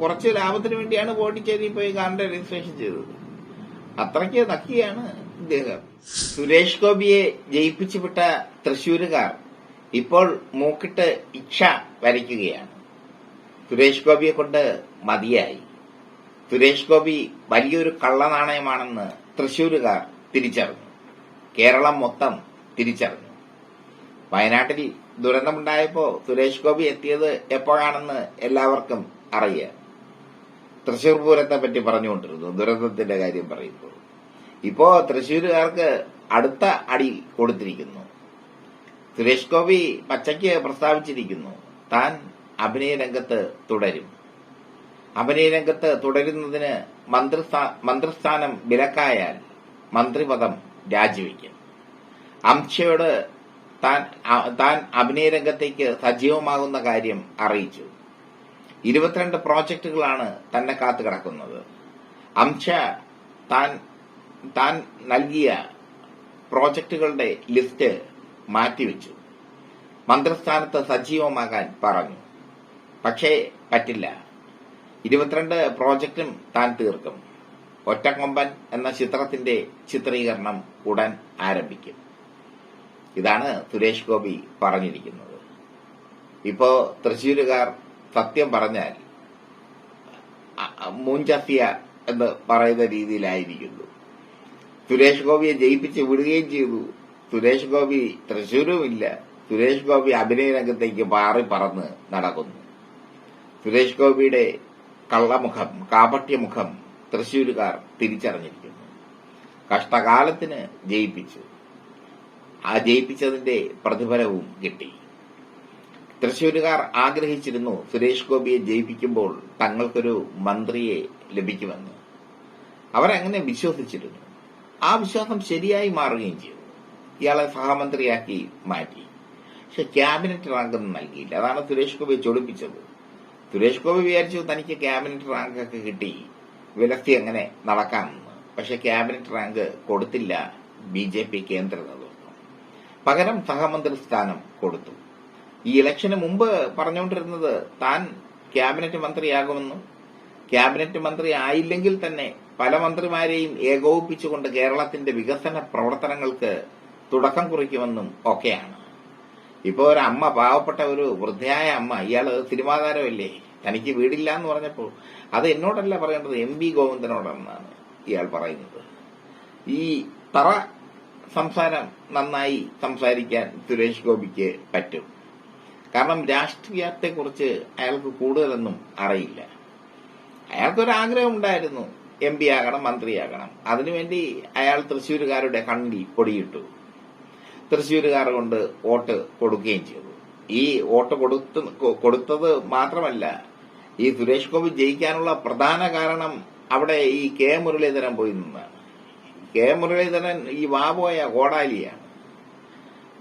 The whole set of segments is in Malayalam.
കുറച്ച് ലാഭത്തിന് വേണ്ടിയാണ് പോണ്ടിച്ചേരി പോയി കാറിന്റെ രജിസ്ട്രേഷൻ ചെയ്തത്. അത്രയ്ക്ക് നക്കിയാണ് ഇദ്ദേഹം. സുരേഷ് ഗോപിയെ ജയിപ്പിച്ചു വിട്ട തൃശൂരുകാർ ഇപ്പോൾ മൂക്കിട്ട് ഇച്ഛ വരയ്ക്കുകയാണ്. സുരേഷ് ഗോപിയെ കൊണ്ട് മതിയായി. സുരേഷ് ഗോപി വലിയൊരു കള്ളനാണയമാണെന്ന് തൃശൂരുകാർ തിരിച്ചറിഞ്ഞു. കേരളം മൊത്തം തിരിച്ചറിഞ്ഞു. വയനാട്ടിൽ ദുരന്തമുണ്ടായപ്പോ സുരേഷ് ഗോപി എത്തിയത് എപ്പോഴാണെന്ന് എല്ലാവർക്കും അറിയാം. തൃശൂർ പൂരത്തെ പറ്റി പറഞ്ഞുകൊണ്ടിരുന്നു. ദുരന്തത്തിന്റെ കാര്യം പറയുമ്പോൾ ഇപ്പോ തൃശൂരുകാർക്ക് അടുത്ത അടി കൊടുത്തിരിക്കുന്നു. സുരേഷ് ഗോപി പച്ചയ്ക്ക് പ്രസ്താവിച്ചിരിക്കുന്നു. താൻ അഭിനയ രംഗത്ത് തുടരും. അഭിനയ രംഗത്ത് തുടരുന്നതിന് മന്ത്രിസ്ഥാനം വിലക്കായാൽ മന്ത്രിപദം രാജിവെക്കും. അംശയോട് താൻ താൻ അഭിനയ രംഗത്തേക്ക് സജീവമാകുന്ന കാര്യം അറിയിച്ചു. ഇരുപത്തിരണ്ട് പ്രോജക്ടുകളാണ് തന്നെ കാത്തു കിടക്കുന്നത്. അംശ താൻ താൻ നൽകിയ പ്രോജക്ടുകളുടെ ലിസ്റ്റ് മാറ്റിവെച്ചു. മന്ത്രിസ്ഥാനത്ത് സജീവമാകാൻ പറഞ്ഞു. പക്ഷേ പറ്റില്ല. ഇരുപത്തിരണ്ട് പ്രോജക്റ്റും താൻ തീർക്കും. ഒറ്റക്കൊമ്പൻ എന്ന ചിത്രത്തിന്റെ ചിത്രീകരണം ഉടൻ ആരംഭിക്കും. ഇതാണ് സുരേഷ് ഗോപി പറഞ്ഞിരിക്കുന്നത്. ഇപ്പോ തൃശ്ശൂരുകാർ സത്യം പറഞ്ഞാൽ മൂഞ്ചത്തിയ എന്ന് പറയുന്ന രീതിയിലായിരിക്കുന്നു. സുരേഷ് ഗോപിയെ ജയിപ്പിച്ച് വിടുകയും ചെയ്തു. സുരേഷ് ഗോപി തൃശൂരുമില്ല സുരേഷ് ഗോപി അഭിനയ രംഗത്തേക്ക് മാറി പറന്ന് നടക്കുന്നു. സുരേഷ് ഗോപിയുടെ കള്ളമുഖം കാപട്യമുഖം തൃശൂരുകാർ തിരിച്ചറിഞ്ഞിരിക്കുന്നു. കഷ്ടകാലത്തിന് ജയിപ്പിച്ചു. ആ ജയിപ്പിച്ചതിന്റെ പ്രതിഫലവും കിട്ടി. തൃശൂരുകാർ ആഗ്രഹിച്ചിരുന്നു സുരേഷ് ഗോപിയെ ജയിപ്പിക്കുമ്പോൾ തങ്ങൾക്കൊരു മന്ത്രിയെ ലഭിക്കുമെന്ന്. അവരങ്ങനെ വിശ്വസിച്ചിരുന്നു. ആ വിശ്വാസം ശരിയായി മാറുകയും ചെയ്തു. ഇയാളെ സഹമന്ത്രിയാക്കി മാറ്റി. പക്ഷെ ക്യാബിനറ്റ് റാങ്കൊന്നും നൽകിയില്ല. അതാണ് സുരേഷ് ഗോപിയെ ചൊടിപ്പിച്ചത്. സുരേഷ് ഗോപി വിചാരിച്ചു തനിക്ക് ക്യാബിനറ്റ് റാങ്ക് ഒക്കെ കിട്ടി. വിലത്തി അങ്ങനെ നടക്കാമെന്ന്. പക്ഷെ ക്യാബിനറ്റ് റാങ്ക് കൊടുത്തില്ല ബി ജെ പി കേന്ദ്ര നേതൃത്വം. പകരം സഹമന്ത്രി സ്ഥാനം കൊടുത്തു. ഈ ഇലക്ഷന് മുമ്പ് പറഞ്ഞുകൊണ്ടിരുന്നത് താൻ ക്യാബിനറ്റ് മന്ത്രിയാകുമെന്നും ക്യാബിനറ്റ് മന്ത്രി ആയില്ലെങ്കിൽ തന്നെ പല മന്ത്രിമാരെയും ഏകോപിപ്പിച്ചുകൊണ്ട് കേരളത്തിന്റെ വികസന പ്രവർത്തനങ്ങൾക്ക് തുടക്കം കുറിക്കുമെന്നും ഒക്കെയാണ്. ഇപ്പോ ഒരു അമ്മ പാവപ്പെട്ട ഒരു വൃദ്ധയായ അമ്മ ഇയാൾ സിനിമാ താരമല്ലേ? തനിക്ക് വീടില്ല എന്ന് പറഞ്ഞപ്പോൾ അത് എന്നോടല്ല പറയേണ്ടത് എം വി ഗോവിന്ദനോടെന്നാണ് ഇയാൾ പറയുന്നത്. ഈ തറ സംസാരം നന്നായി സംസാരിക്കാൻ സുരേഷ് ഗോപിക്ക് പറ്റും. കാരണം രാഷ്ട്രീയത്തെക്കുറിച്ച് അയാൾക്ക് കൂടുതലൊന്നും അറിയില്ല. അയാൾക്കൊരു ആഗ്രഹം ഉണ്ടായിരുന്നു എം പി ആകണം മന്ത്രിയാകണം. അതിനുവേണ്ടി അയാൾ തൃശ്ശൂരുകാരുടെ കണ്ണിൽ പൊടിയിട്ടു. തൃശ്ശൂരുകാർ കൊണ്ട് വോട്ട് കൊടുക്കുകയും ചെയ്തു. ഈ വോട്ട് കൊടുത്ത് കൊടുത്തത് മാത്രമല്ല ഈ സുരേഷ് ഗോപി ജയിക്കാനുള്ള പ്രധാന കാരണം അവിടെ ഈ കെ മുരളീധരൻ പോയി നിന്നാണ്. കെ മുരളീധരൻ ഈ വാബോയ കോടാലിയാണ്.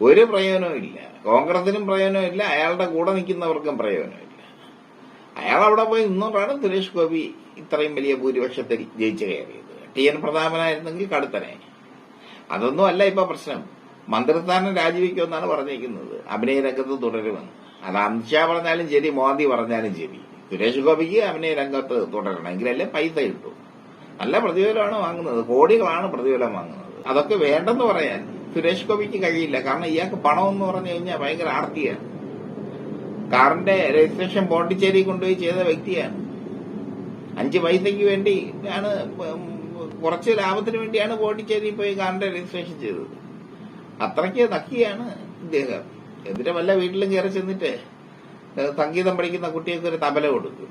ഒരു പ്രയോജനവും ഇല്ല. കോൺഗ്രസിനും പ്രയോജനമില്ല അയാളുടെ കൂടെ നിൽക്കുന്നവർക്കും പ്രയോജനമില്ല അയാൾ അവിടെ പോയി നിന്നോണ്ടാണ് സുരേഷ് ഗോപി ഇത്രയും വലിയ ഭൂരിപക്ഷത്തിൽ ജയിച്ചു കയറിയത്. ടി എൻ പ്രതാപനായിരുന്നെങ്കിൽ കടുത്തനെ. അതൊന്നും അല്ല ഇപ്പൊ പ്രശ്നം. മന്ത്രിസ്ഥാനം രാജിവെക്കുമെന്നാണ് പറഞ്ഞിരിക്കുന്നത്. അഭിനയ രംഗത്ത് തുടരുമെന്ന്. അത് അമിത്ഷാ പറഞ്ഞാലും ശരി മോദി പറഞ്ഞാലും ശരി. സുരേഷ് ഗോപിക്ക് അഭിനയ രംഗത്ത് തുടരണം. എങ്കിലല്ലേ പൈസ കിട്ടൂ. നല്ല പ്രതിഫലമാണ് വാങ്ങുന്നത്. കോടികളാണ് പ്രതിഫലം വാങ്ങുന്നത്. അതൊക്കെ വേണ്ടെന്ന് പറയാൻ സുരേഷ് ഗോപിക്ക് കഴിയില്ല. കാരണം ഇയാൾക്ക് പണം എന്ന് പറഞ്ഞു കഴിഞ്ഞാൽ ഭയങ്കര ആർത്തിയാണ് കാറിന്റെ രജിസ്ട്രേഷൻ പോണ്ടിച്ചേരി കൊണ്ടുപോയി ചെയ്ത വ്യക്തിയാണ് അഞ്ച് പൈസയ്ക്ക് വേണ്ടി ആണ് കുറച്ച് ലാഭത്തിന് വേണ്ടിയാണ് പോണ്ടിച്ചേരി പോയി കാറിന്റെ രജിസ്ട്രേഷൻ ചെയ്തത്. അത്രയ്ക്ക് നക്കിയാണ് ഇദ്ദേഹം. എന്നിട്ട് വല്ല വീട്ടിലും കയറി ചെന്നിട്ട് സംഗീതം പഠിക്കുന്ന കുട്ടികൾക്ക് ഒരു തബല കൊടുക്കും.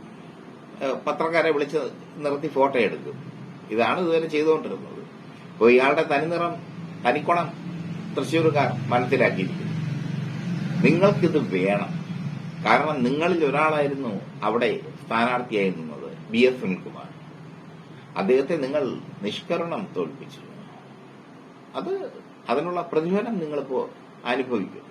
പത്രക്കാരെ വിളിച്ച് നിർത്തി ഫോട്ടോ എടുക്കും. ഇതാണ് ഇതുവരെ ചെയ്തുകൊണ്ടിരുന്നത്. അപ്പോൾ ഇയാളുടെ തനിനിറം തനിക്കുണം തൃശ്ശൂർക്കാർ മനസ്സിലാക്കിയിരിക്കുന്നു. നിങ്ങൾക്കിത് വേണം. കാരണം നിങ്ങളിൽ ഒരാളായിരുന്നു അവിടെ സ്ഥാനാർത്ഥിയായി നിന്നത് ബി എസ് സുനിൽകുമാർ. അദ്ദേഹത്തെ നിങ്ങൾ നിഷ്കരണം തോൽപ്പിച്ചു അത് അതിനുള്ള പ്രതിഫലം നിങ്ങളിപ്പോ അനുഭവിക്കും